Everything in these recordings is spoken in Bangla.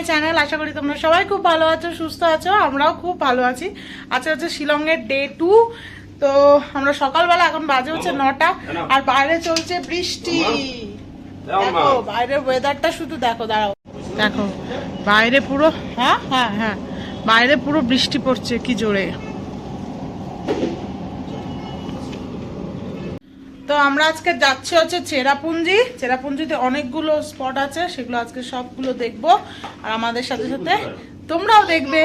মাই চ্যানেল আশা করি তোমরা সবাই খুব ভালো আছো সুস্থ আছো আমরাও খুব ভালো আছি। আজকে হচ্ছে শিলংয়ের ডে টু তো আমরা সকালবেলা এখন বাজে হচ্ছে নটা আর বাইরে চলছে বৃষ্টি। দেখো বাইরের ওয়েদারটা শুধু দেখো দাঁড়াও। দেখো বাইরে পুরো হ্যাঁ হ্যাঁ হ্যাঁ বাইরে পুরো বৃষ্টি পড়ছে কি জোরে। তো আমরা আজকে যাচ্ছি হচ্ছে চেরাপুঞ্জি। চেরাপুঞ্জিতে অনেকগুলো স্পট আছে, সেগুলো আজকে সবগুলো দেখব। আর আমাদের সাথে সাথে তোমরাও দেখবে।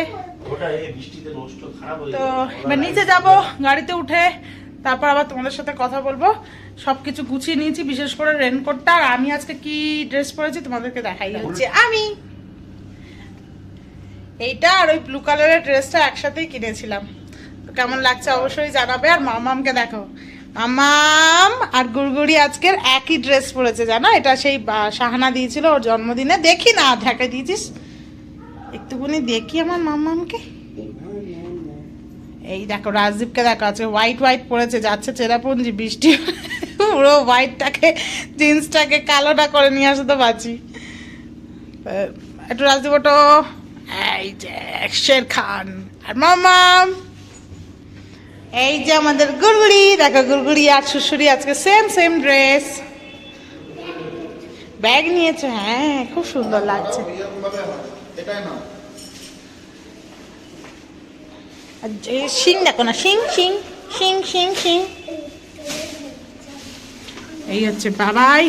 তো এবার নিচে যাব, গাড়িতে উঠে, তারপর আবার তোমাদের সাথে কথা বলব। সবকিছু গুছিয়ে নিয়েছি, বিশেষ করে রেনকোটটা আর আমি আজকে কি ড্রেস পরেছি তোমাদেরকে দেখাই হচ্ছে। আমি এইটা আর ওই ব্লু কালারের ড্রেসটা একসাথেই কিনেছিলাম। কেমন লাগছে অবশ্যই জানাবে। আর মামামকে দেখো। মামাম আর গুড়গুড়ি আজকের একই ড্রেস পরেছে জানো? এটা সেই শাহানা দিয়েছিল ওর জন্মদিনে। দেখি না ঢাকা দিয়েছিস? একটুখানি দেখি আমার মামামকে এই দেখো রাজদীপকে দেখো আছে হোয়াইট হোয়াইট পরেছে যাচ্ছে চেরাপুঞ্জি বৃষ্টি পুরো হোয়াইটটাকে জিন্সটাকে কালোটা করে নিয়ে আসতে পারছি আহ, একটু রাজদীপ ওটো এই যে শের খান। আর মামাম এই যে আমাদের গুড়গুড়ি দেখো গুড়গুড়ি আর শ্বশুরি আজকে সেম সেম ড্রেস ব্যাগ নিয়েছে হ্যাঁ খুব সুন্দর লাগছে। শিং দেখো না শিং শিং শিং শিং শিং। এই হচ্ছে বাবাই।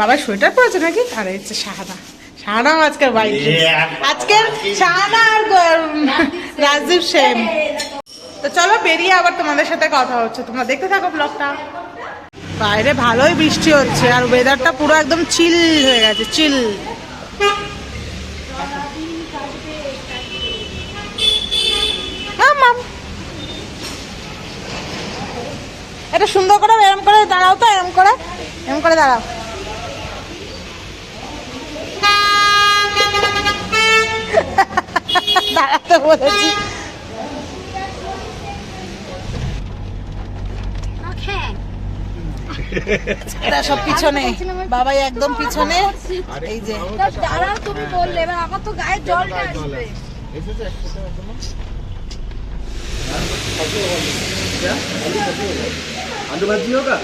বাবাই সোয়েটার পরেছে নাকি? আর হচ্ছে শাহানা শাহানাও আজকের বাইক আজকের শাহানা আর রাজদীপ সেম তো চলো বেরিয়ে আবার তোমাদের সাথে কথা হচ্ছে। তোমরা দেখতে থাকো ব্লগটা। বাইরে ভালোই বৃষ্টি হচ্ছে আর ওয়েদারটা পুরো একদম চিল হয়ে গেছে চিল এটা সুন্দর করে এরম করে দাঁড়াও তো, এরম করে এরম করে দাঁড়াও। দাঁড়াতে বলেছি। এরা সব পিছনে বাবাই একদম পিছনে এই যে দাঁড়াও তুমি বললে এবার আমার তো গায়ে জলটা আসবে आलू भाजी होगा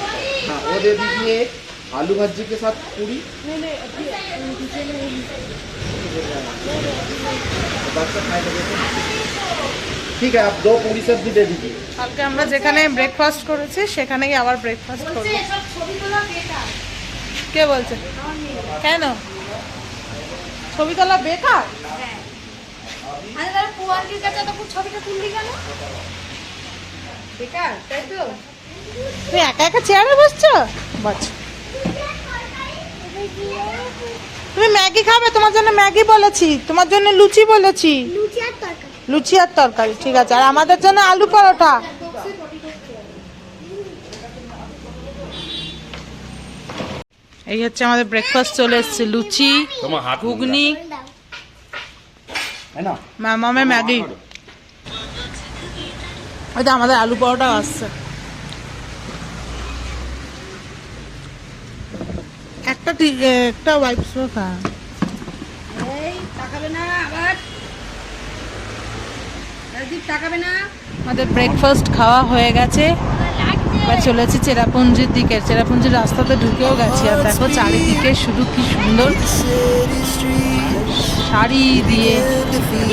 हाँ वो दे दीजिए आलू भाजी के साथ पूरी बादशाह खाए लगे थे। ठीक है आप दो पूरी सब्जी दे दीजिए কালকে আমরা যেখানে ব্রেকফাস্ট করেছি সেখানেই আবার ব্রেকফাস্ট করবো এসব ছবি তোলা বেকার কে বলছে কেন ছবি তোলা বেকার আরে তাহলে পুয়াঙ্কির কাছে তখন ছবিটা তুললি কেন বেকার তাই তো তুমি একা একা চেয়ারে বসছো বাচ্চা তুমি ম্যাগি খাবে তোমার জন্য ম্যাগি বলেছি তোমার জন্য লুচি বলেছি লুচি আর তরকারি লুচি আর তরকারি ঠিক আছে। আর আমাদের জন্য আলু পরোটা। এই হচ্ছে আমাদের ব্রেকফাস্ট চলে এসছে লুচি ঘুগনি। है ना মামামে ম্যাগি। ওই তো আমাদের আলু পরোটা আসছে। একটা একটা হোয়াইট সস এই তাকাবে না আবার। আমাদের ব্রেকফাস্ট খাওয়া হয়ে গেছে। এবার চলেছি চেরাপুঞ্জির দিকে। চেরাপুঞ্জির রাস্তাতে ঢুকেও গেছি। আর দেখো চারিদিকে শুধু কি সুন্দর শাড়ি দিয়ে।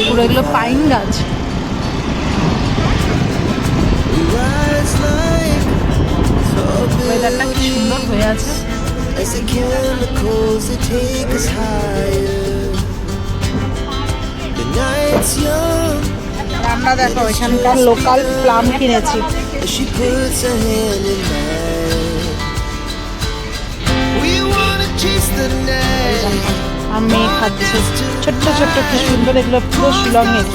পুরো এগুলো পাইন গাছ। ওয়েদারটা কি সুন্দর হয়ে আছে। The night's young আমরা দেখো, এখানকার লোকাল প্লাম কিনেছি। আমি খাচ্ছে। ছোট্ট ছোট্ট, কি সুন্দর, এগুলো পুরো শিলংয়ের।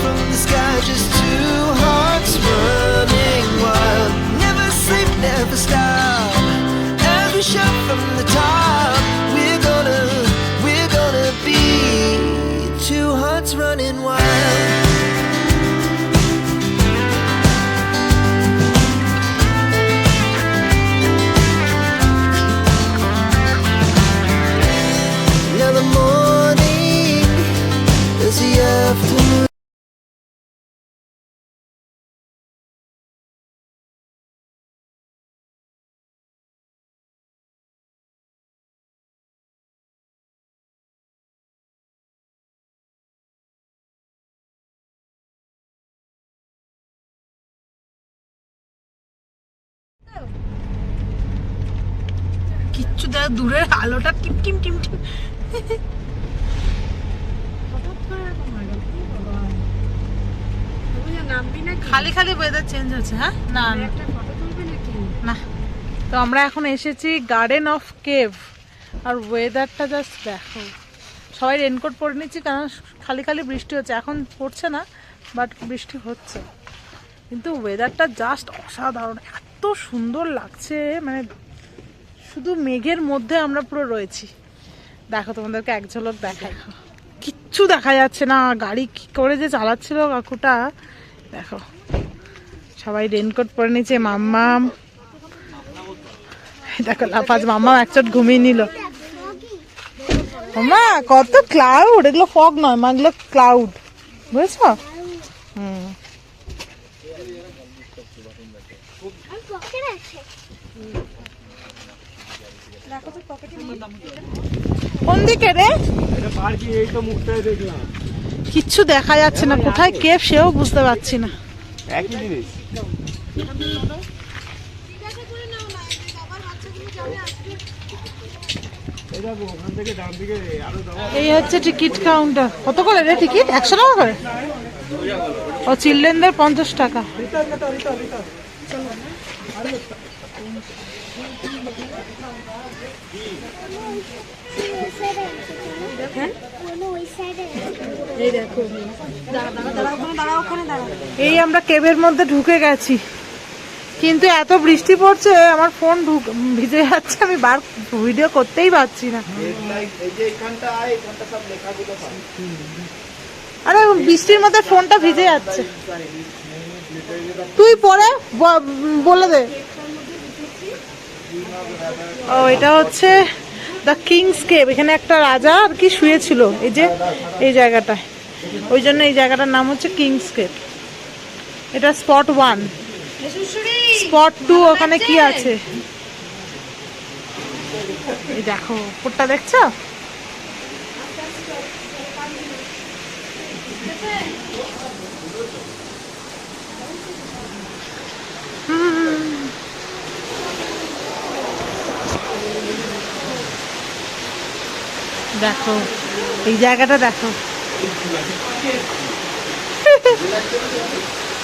দূরের আলোটা টিম টিম টিম টিম খালি খালি ওয়েদার চেঞ্জ হচ্ছে হ্যাঁ? না না। তো আমরা এখন এসেছি গার্ডেন অফ কেভ আর ওয়েদারটা জাস্ট দেখো। সবাই রেনকোট পরে নিচ্ছি কারণ খালি খালি বৃষ্টি হচ্ছে। এখন পড়ছে না বাট বৃষ্টি হচ্ছে। কিন্তু ওয়েদারটা জাস্ট অসাধারণ। এত সুন্দর লাগছে মানে শুধু মেঘের মধ্যে আমরা পুরো রয়েছি। দেখো তোমাদেরকে এক ঝলক দেখাই। কিচ্ছু দেখা যাচ্ছে না। গাড়ি কি করে যে চালাচ্ছিল কাকুটা। দেখো, সবাই রেনকোট পরে নিচ্ছে, মাম্মাম। দেখো, লাফাজ মাম্মা একচট ঘুমিয়ে নিল। মাম্মা, কত ক্লাউড এগুলো ফগ নয়, মা, এগুলো ক্লাউড বুঝেছ? হুম। কোন দিকে রে? কিচ্ছু দেখা যাচ্ছে না। কোথায় কেভ সেও বুঝতে পারছি না। একই জিনিস। এই হচ্ছে টিকিট কাউন্টার। কত করে রে টিকিট? একশো টাকা করে? ও চিলড্রেনদের পঞ্চাশ টাকা। এই দেখো। দাঁড়া দাঁড়া দাঁড়া ওখানে দাঁড়া ওখানে দাঁড়া। এই আমরা কেবের মধ্যে ঢুকে গেছি। কিন্তু এত বৃষ্টি পড়ছে আমার ফোন ঢুক ভিজে যাচ্ছে আমি বার ভিডিও করতেই পারছি না। আরে বৃষ্টির মধ্যে ফোনটা ভিজে যাচ্ছে। তুই পরে বলে দে। ও, এটা হচ্ছে দ্য কিংস কেভ এখানে একটা রাজা আর কি শুয়েছিল এই যে, এই জায়গাটায়। ওই জন্য এই জায়গাটার নাম হচ্ছে কিংস কেভ এটা স্পট ওয়ান স্পট টু ওখানে কি আছে? দেখো ওপরটা দেখছ? দেখো, এই জায়গাটা দেখো।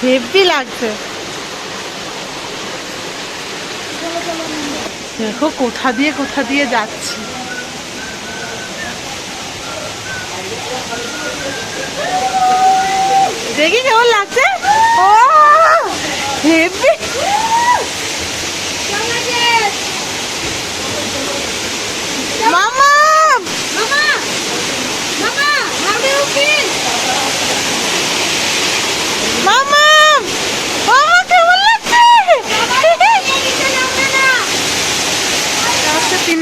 হেভি লাগছে। দেখো, কোথা দিয়ে কোথা দিয়ে যাচ্ছি। দেখি কেমন লাগছে? ও, হেভি মামা মামা মামা হাউডি উকিল মামা মামা কেমন লাগছে এটা হচ্ছে তিন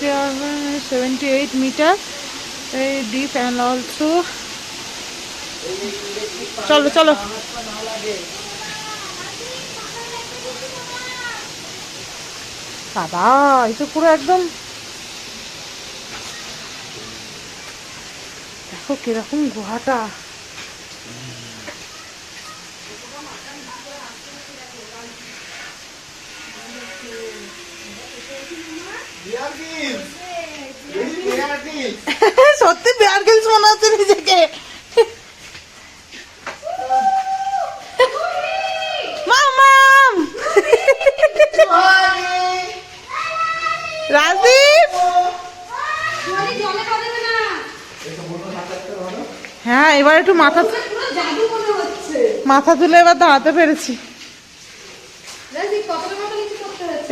78 meter, very deep and also চলো চলো। বাবা এই তো পুরো একদম দেখো কীরকম গুহাটা। সত্যি বেয়ার গেলস মনে হচ্ছে নিজেকে। মামাম রাজদীপ। হ্যাঁ এবার একটু মাথা মাথা তুলে এবার দাঁড়াতে পেরেছি।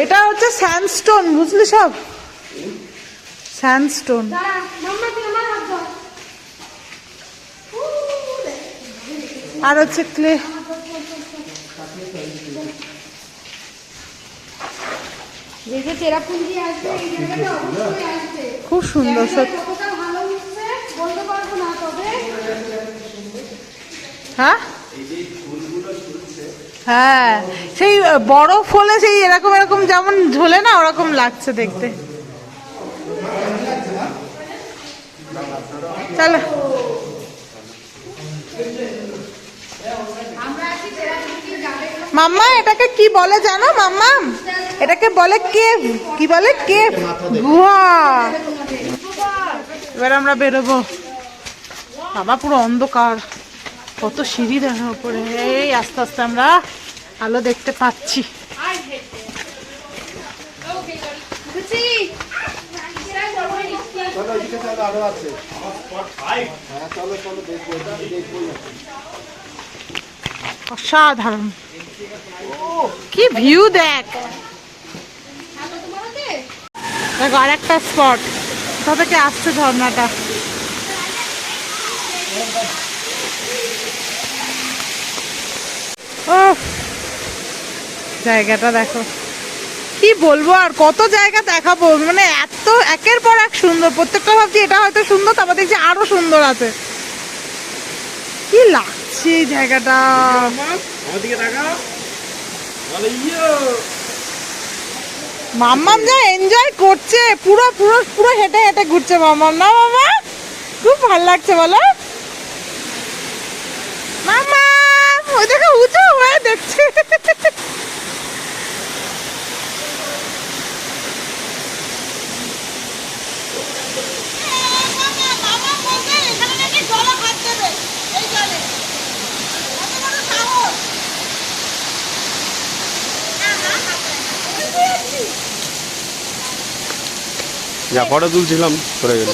এটা হচ্ছে স্যান্ডস্টোন বুঝলি সব? স্যান্ডস্টোন আর হচ্ছে ক্লে খুব সুন্দর সত্যি হ্যাঁ? হ্যাঁ সেই বরফ হলে সেই এরকম এরকম যেমন ঝোলে না ওরকম লাগছে দেখতে। চলো। মাম্মা, এটাকে কি বলে জানো মাম্মা? এটাকে বলে কেভ। কি বলে? কেভ। গুহা। এবার আমরা বেরোবো। বাবা, পুরো অন্ধকার। কত সিঁড়ি দেখা উপরে এই আস্তে আস্তে আমরা আলো দেখতে পাচ্ছি। চলো, এদিকে চলো আরও আছে। হ্যাঁ চলো চলো, দেখব দেখব অসাধারণ। কি ভিউ দেখ। দেখো আর একটা স্পট কোথা থেকে আসছে ঝর্ণাটা? ও জায়গাটা দেখো। কি বলব আর কত জায়গা দেখাবো? মানে এত একের পর এক সুন্দর। প্রত্যেকটা ভাবছি এটা হয়তো সুন্দর তারপর দেখছি আরও সুন্দর আছে। কি লাগছে এই জায়গাটা? মাম্মাম যা এনজয় করছে পুরো পুরো পুরো হেঁটে হেঁটে ঘুরছে মাম্মাম। না মামা খুব ভালো লাগছে বলো। মামা ওই দেখো উঁচু হয়ে দেখছে। যা ফটো তুলছিলাম সরে গেল।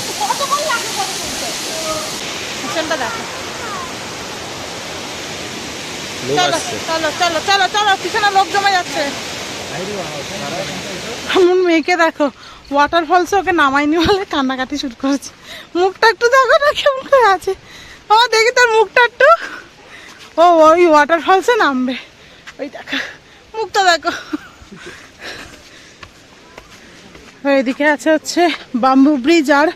চলো চলো চলো চলো পিছনে লোক জমে যাচ্ছে। এমন মেয়েকে দেখো ওয়াটারফলসে ওকে নামাইনি বলে কান্নাকাটি শুরু করেছে। মুখটা একটু দেখো না কেমন করে আছে। আমার দেখি তোর মুখটা একটু। ও ওই ওয়াটারফলসে নামবে। ওই দেখো, মুখটা দেখো। এদিকে আছে হচ্ছে বাম্বু ব্রিজ আর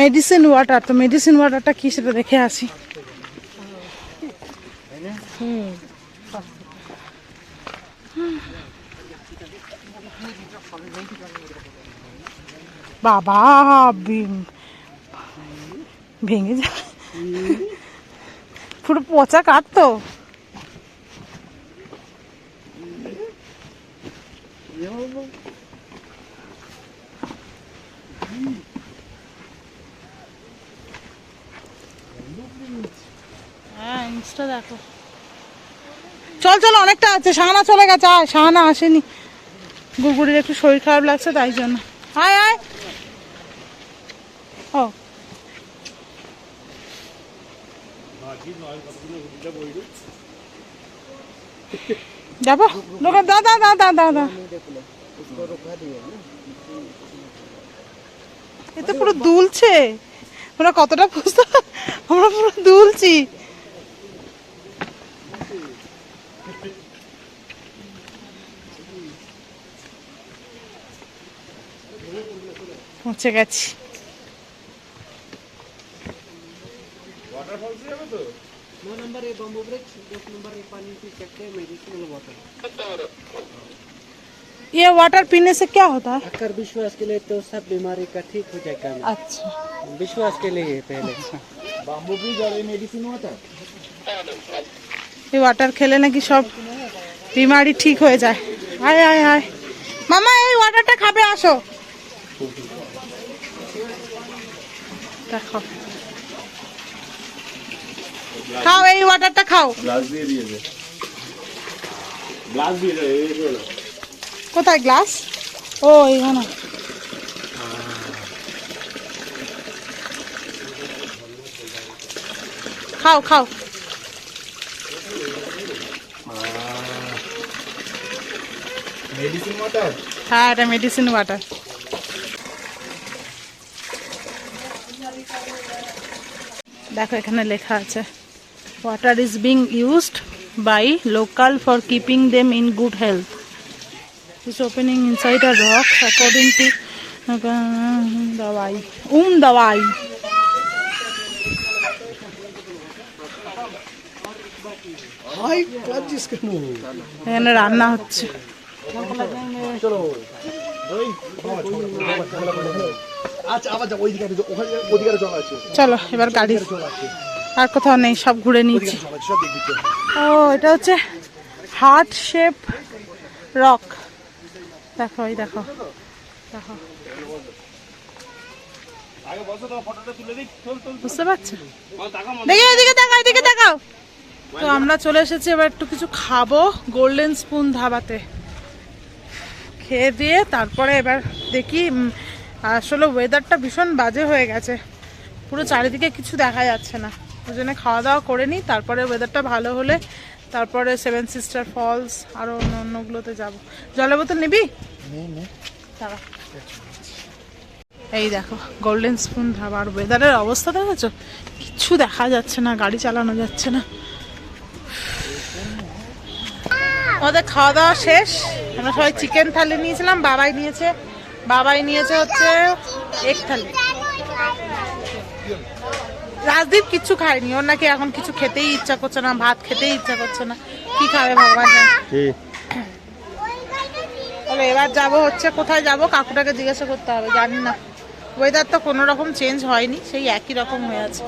মেডিসিন ওয়াটার তো মেডিসিন ওয়াটারটা কি সেটা দেখে আসি। বাবা ভেঙে- যাবে পুরো পচা কাটতো হ্যাঁ ইনস্টা দেখো। চল চল অনেকটা আছে। শাহানা চলে গেছে। আয় শাহানা আসেনি। গুগুরির একটু শরীর খারাপ লাগছে তাই জন্য। আয় আয়। ও যাব। লোক দা দা দা দা দা দা। এ তো পুরো দুলছে। আমরা কতটা বুঝতে আমরা পুরো দুলছি। পৌঁছে গেছি। ये वाटर पीने से क्या होता है अगर विश्वास के लिए तो सब बीमारी का ठीक हो जाएगा अच्छा विश्वास के लिए पहले বাম্বু ব্রিজ আর এই মেডিসিন ওয়াটার এই ওয়াটার খেলে নাকি সব বিমারি ঠিক হয়ে যায় আয় আয় আয় মামা এই ওয়াটারটা খাবে আসো দেখো খাও এই ওয়াটারটা খাও গ্লাস দিয়ে দিয়েছে গ্লাস দিয়ে কোথায় গ্লাস? ও এখানে খাও খাও। মেডিসিন ওয়াটার হ্যাঁ এটা মেডিসিন ওয়াটার দেখো এখানে লেখা আছে water is being used by local for keeping them in good health It's opening inside a rock according to uh, Dawai. Um Dawai. এখানে রান্না হচ্ছে। আচ্ছা চলো এবার গাড়ি আর কোথাও নেই, সব ঘুরে নিয়েছি। ও, এটা হচ্ছে হার্ট শেপ রক। দেখো, এই দেখো। দেখো। বুঝতে পারছ? দেখে, এদিকে তাকাও এদিকে তাকাও। তো আমরা চলে এসেছি এবার একটু কিছু খাব গোল্ডেন স্পুন ধাবাতে। খেয়ে দিয়ে তারপরে এবার দেখি আসলে ওয়েদারটা ভীষণ বাজে হয়ে গেছে। পুরো চারিদিকে কিছু দেখা যাচ্ছে না। ওই জন্য খাওয়া দাওয়া করে নিই তারপরে ওয়েদারটা ভালো হলে তারপরে সেভেন সিস্টার ফলস আরও অন্য অন্যগুলোতে যাব। জলের বোতল নিবি। এই দেখো গোল্ডেন স্পুন ধাবা আর ওয়েদারের অবস্থা দেখেছ? কিচ্ছু দেখা যাচ্ছে না গাড়ি চালানো যাচ্ছে না। আমাদের খাওয়া দাওয়া শেষ। আমরা সবাই চিকেন থালি নিয়েছিলাম বাবাই নিয়েছে। বাবাই নিয়েছে হচ্ছে এক থালি। রাজদীপ কিচ্ছু খায়নি ওর নাকি এখন কিছু খেতেই ইচ্ছা করছে না ভাত খেতেই ইচ্ছা করছে না। কি খাবে ভগবান জানে। তাহলে এবার যাব হচ্ছে কোথায় যাব? কাকুটাকে জিজ্ঞাসা করতে হবে জানি না। ওয়েদার তো কোনো রকম চেঞ্জ হয়নি সেই একই রকম হয়ে আছে।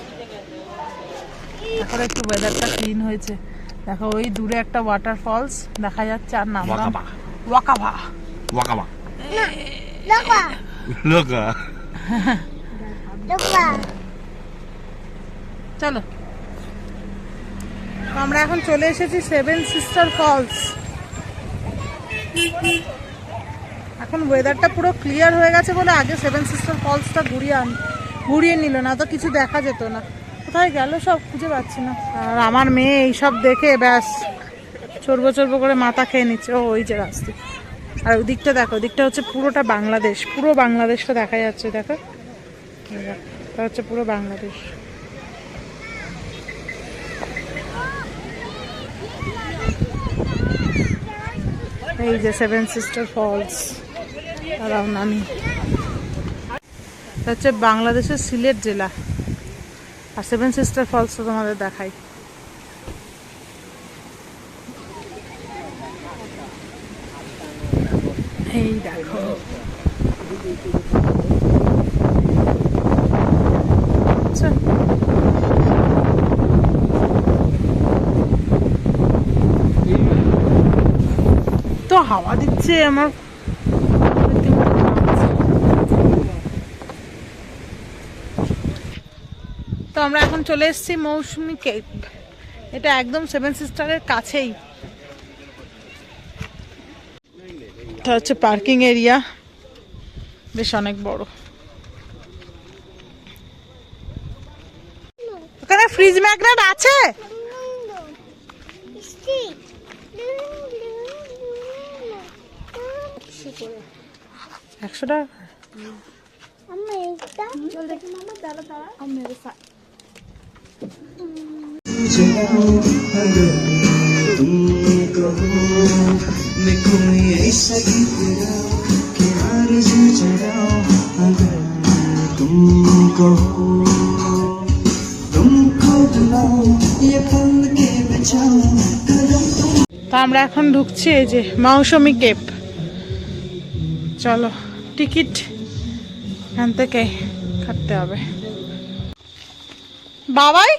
এখন একটু ওয়েদারটা ক্লিন হয়েছে। দেখো ওই দূরে একটা ওয়াটার ফলস দেখা যাচ্ছে আর নাম ওয়াকাবা। ওয়াকাভা ওয়াকাবা। লোকা। লোকা। লোকা। চলো। আমরা এখন চলে এসেছি সেভেন সিস্টার ফলস এখন ওয়েদারটা পুরো ক্লিয়ার হয়ে গেছে বলে আগে সেভেন সিস্টার ফলসটা ঘুরিয়ে আন ঘুরিয়ে নিল না, তো কিছু দেখা যেত না। কোথায় গেল সব খুঁজে পাচ্ছি না। আর আমার মেয়ে এইসব দেখে ব্যাস চর্বো চর্বো করে মাথা খেয়ে নিচ্ছে। ও, ওই যে রাস্তা। আর ওদিকটা দেখো, ওদিকটা হচ্ছে পুরোটা বাংলাদেশ, পুরো বাংলাদেশটা দেখা যাচ্ছে, দেখো। হচ্ছে পুরো বাংলাদেশ। এই যে সেভেন সিস্টার ফলস তারাও নামি হচ্ছে বাংলাদেশের সিলেট জেলা। আর সেভেন সিস্টার ফলস তো তোমাদের দেখাই। এই দেখো। হাওয়া দিচ্ছে আমার। তো আমরা এখন চলে এসেছি মৌসুমি কেপ এটা একদম সেভেন সিস্টারের কাছেই। এটা হচ্ছে পার্কিং এরিয়া। বেশ অনেক বড়। ওখানে ফ্রিজ ম্যাগনেট আছে? একশো টাকা তো আমরা এখন ঢুকছি এই যে মৌসুমি কেপ। চলো। টিকিট এখান থেকে কাটতে হবে। বাবাই!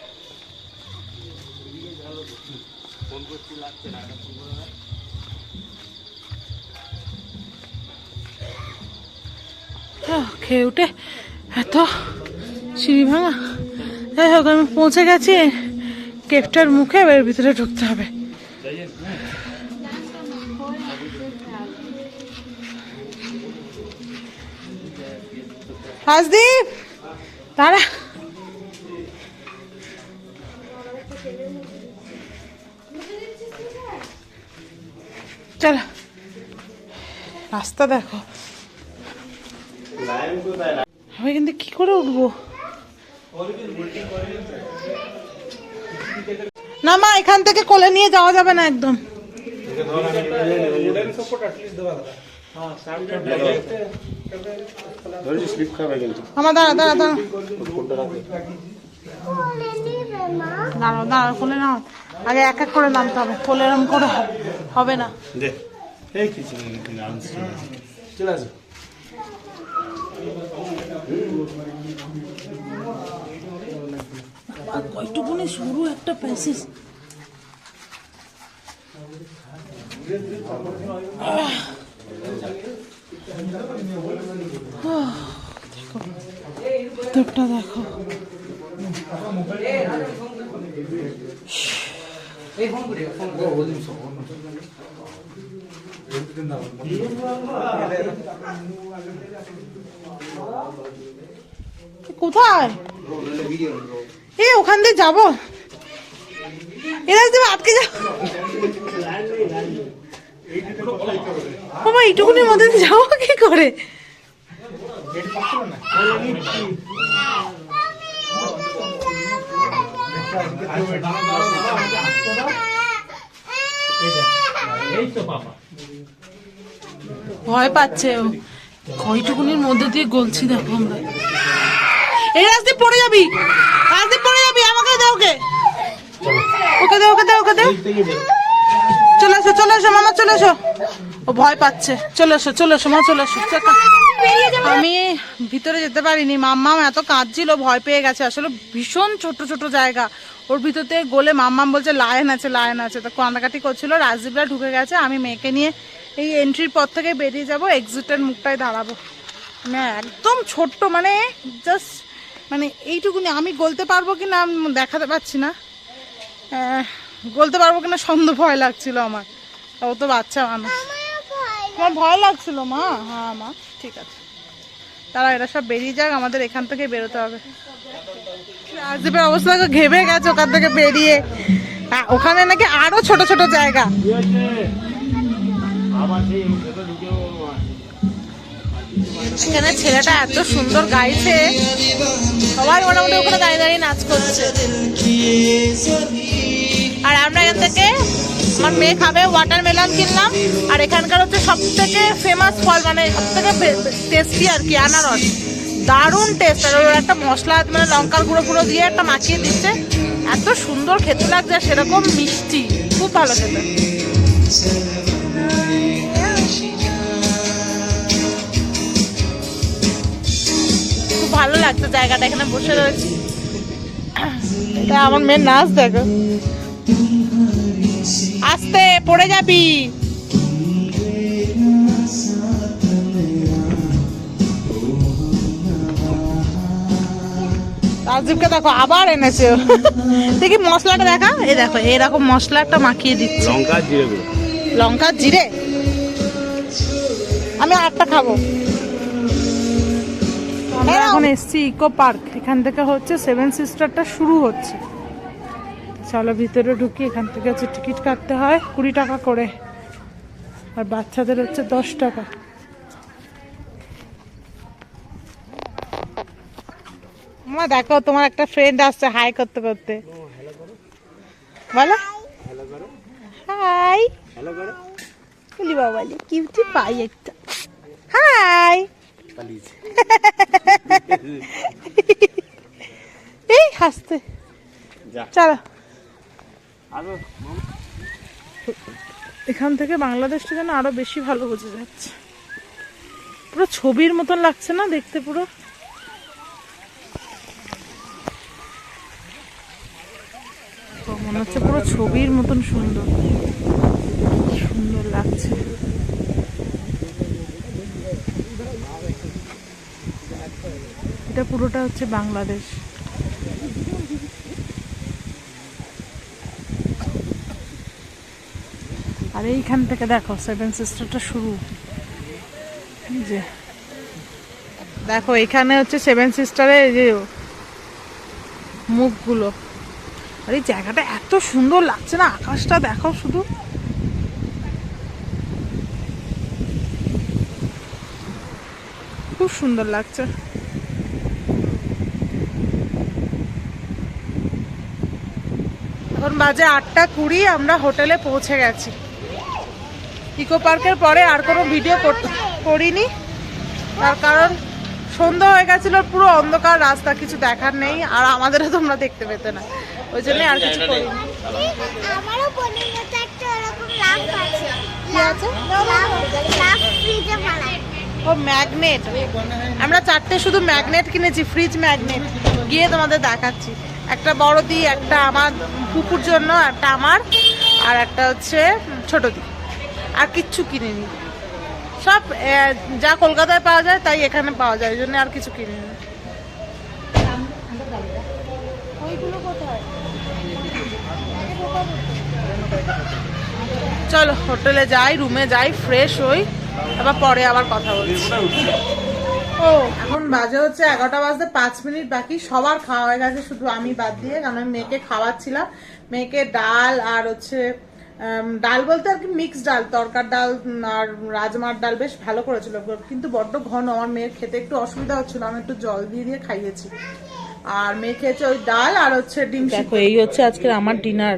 খেয়ে উঠে এত সিঁড়ি ভাঙা। যাই হোক, আমি পৌঁছে গেছি। কেপটার মুখে এবার ভিতরে ঢুকতে হবে। হাসদীপ দাঁড়া। চলো। রাস্তা দেখো। আমি কিন্তু কি করে উঠবো? না মা এখান থেকে কোলে নিয়ে যাওয়া যাবে না একদম। কিন্তু আমার দাঁড়া দাঁড়া দাঁড়া। দাঁড়াও দাঁড়াও কোলে নাও। আগে এক এক করে নামতে হবে। কোলে করে হবে- না। দে। এই কিছু চলে আসো। কয়টুকুনি সরু একটা প্যাসেজ ভিতরটা দেখো। কোথায়? এই ওখান দিয়ে যাব। এরা যদি আটকে যাব বাবা, এইটুকুনির মধ্যে যাব কি করে? ভয় পাচ্ছে কয়টুকুনির মধ্যে দিয়ে গলছি দেখো আমরা। এই রাস্তায় পড়ে যাবি? রাস্তায় পড়ে যাবি? আমাকে দে ওকে। ওকে দে, ওকে দাও ওকে দে। চলে এসো চলে এসো, মামা, চলে এসো। ও ভয় পাচ্ছে। চলে এসো চলে এসো, মা, চলে এসো। আমি ভিতরে যেতে পারিনি, মাম্মাম এত কাঁদছিল, ভয় পেয়ে গেছে। আসলে ভীষণ ছোট ছোট জায়গা। ওর ভিতর থেকে গোলে মাম্মাম বলছে, লায়ন আছে লায়ন আছে। তো কান্নাকাটি করছিল, রাজদীপরা ঢুকে গেছে। আমি মেয়েকে নিয়ে এই এন্ট্রির পর থেকে বেরিয়ে যাব এক্সিটের মুখটায় দাঁড়াবো। মানে একদম ছোট্ট মানে জাস্ট মানে এইটুকুনি। আমি গলতে পারব কি না দেখাতে পারছি না। গলতে পারব কিনা? সন্দেহ ভয় লাগছিল আমার। ও তো বাচ্চা মানুষ। তোমার ভয় লাগছিল, মা। হ্যাঁ মা, ঠিক আছে। তারা এরা সব বেরিয়ে যাক, আমাদের এখান থেকে বেরোতে হবে। রাজদীপের অবস্থা ঘেমে গেছে ওখান থেকে বেরিয়ে। ওখানে নাকি আরও ছোট ছোট জায়গা। এখানে ছেলেটা এত সুন্দর গাইছে। সবাই মোটামুটি ওখানে দাঁড়িয়ে দাঁড়িয়ে নাচ করছে। আমরা এখান থেকে আমার মেয়ে খাবে ওয়াটারমেলন কিনলাম। আর এখানকার হচ্ছে সব থেকে ফেমাস ফল মানে সব থেকে টেস্টি আর কি, আনারস। দারুণ টেস্ট আর ওর একটা মশলা মানে লঙ্কার গুঁড়ো গুঁড়ো দিয়ে একটা মাখিয়ে দিচ্ছে। এত সুন্দর খেতে লাগছে সেরকম মিষ্টি, খুব ভালো খেতে। খুব ভালো লাগছে জায়গাটা, এখানে বসে রয়েছি। এটা আমার মেয়ের নাচ দেখো। আস্তে পড়ে যাবি। রাজীবকে দেখো আবার এনেছে। দেখি মশলাটা দেখা। এই দেখো এরকম মশলাটা মাখিয়ে দিচ্ছে। লঙ্কা জিরে লঙ্কা জিরে? আমি আরেকটা খাব। আমরা এখন এসছি ইকো পার্ক। এখান থেকে হচ্ছে সেভেন সিস্টারটা শুরু হচ্ছে। চলো ভিতরে ঢুকি এখান থেকে হচ্ছে টিকিট কাটতে হয় কুড়ি টাকা করে। আর বাচ্চাদের হচ্ছে দশ টাকা। মা দেখো তোমার একটা ফ্রেন্ড আসছে হাই করতে করতে। বলো। হাই বলি বাবালি কিউটি পাই একটা। হাই এই হাসতে। চলো। এখান থেকে বাংলাদেশটা যেন আরও বেশি ভালো বোঝা যাচ্ছে। পুরো ছবির মতন লাগছে না দেখতে পুরো? মনে হচ্ছে পুরো ছবির মতন সুন্দর। সুন্দর লাগছে। এটা পুরোটা হচ্ছে বাংলাদেশ। আর এইখান থেকে দেখো সেভেন সিস্টারটা শুরু। যে। দেখো এখানে হচ্ছে সেভেন সিস্টারের যে মুখগুলো। আর এই জায়গাটা এত সুন্দর লাগছে না, আকাশটা দেখো শুধু। খুব সুন্দর লাগছে। এখন বাজে আটটা কুড়ি, আমরা হোটেলে পৌঁছে গেছি। ইকো পার্কের পরে আর কোনো ভিডিও করতে করিনি। তার কারণ সন্ধ্যা হয়ে গেছিল পুরো অন্ধকার রাস্তা কিছু দেখার নেই আর আমাদেরও তোমরা দেখতে পেতে না। ওই জন্য আর কিছু করিনি। ও ম্যাগনেট আমরা চারটে শুধু ম্যাগনেট কিনেছি ফ্রিজ ম্যাগনেট গিয়ে তোমাদের দেখাচ্ছি। একটা বড় দি একটা আমার পুকুর জন্য একটা আমার আর একটা হচ্ছে ছোট দি। আর কিচ্ছু কিনিনি। সব যা কলকাতায় পাওয়া যায় তাই এখানে পাওয়া যায় ওই জন্য আর কিছু কিনিনি। চলো, হোটেলে যাই, রুমে যাই, ফ্রেশ হই, আবার পরে আবার কথা বলছি। ও, এখন বাজে হচ্ছে এগারোটা বাজতে পাঁচ মিনিট বাকি, সবার খাওয়া হয়ে গেছে, শুধু আমি বাদ দিয়ে, কারণ আমি মেয়েকে খাওয়াচ্ছিলাম। মেয়েকে ডাল আর হচ্ছে ডাল বলতে আর কি মিক্সড ডাল, তরকার ডাল আর রাজমার ডাল বেশ ভালো করেছিল, কিন্তু বড্ড ঘন। আমার মেয়ের খেতে একটু অসুবিধা হচ্ছিল, আমি একটু জল দিয়ে দিয়ে খাইয়েছি। আর মেয়ে খেয়েছে ওই ডাল আর হচ্ছে ডিম দেখো, এই হচ্ছে আজকের আমার ডিনার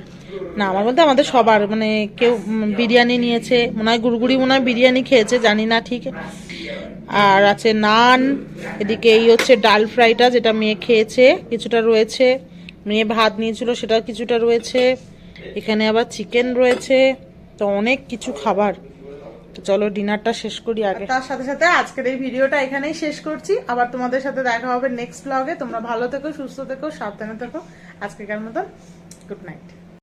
না, আমার বলতে আমাদের সবার মানে কেউ বিরিয়ানি নিয়েছে, মনে হয় গুড়গুড়ি, মনে হয় বিরিয়ানি খেয়েছে, জানি না ঠিক। আর আছে নান, এদিকে এই হচ্ছে ডাল ফ্রাইটা, যেটা মেয়ে খেয়েছে, কিছুটা রয়েছে। মেয়ে ভাত নিয়েছিল সেটা কিছুটা রয়েছে। এখানে আবার চিকেন রয়েছে, তো অনেক কিছু খাবার। তো চলো ডিনারটা শেষ করি আগে। তার সাথে সাথে আজকের এই ভিডিওটা এখানেই শেষ করছি। আবার তোমাদের সাথে দেখা হবে নেক্সট ব্লগে তোমরা ভালো থেকো, সুস্থ থেকো, সাবধানে থেকো। আজকেকার মতন গুড নাইট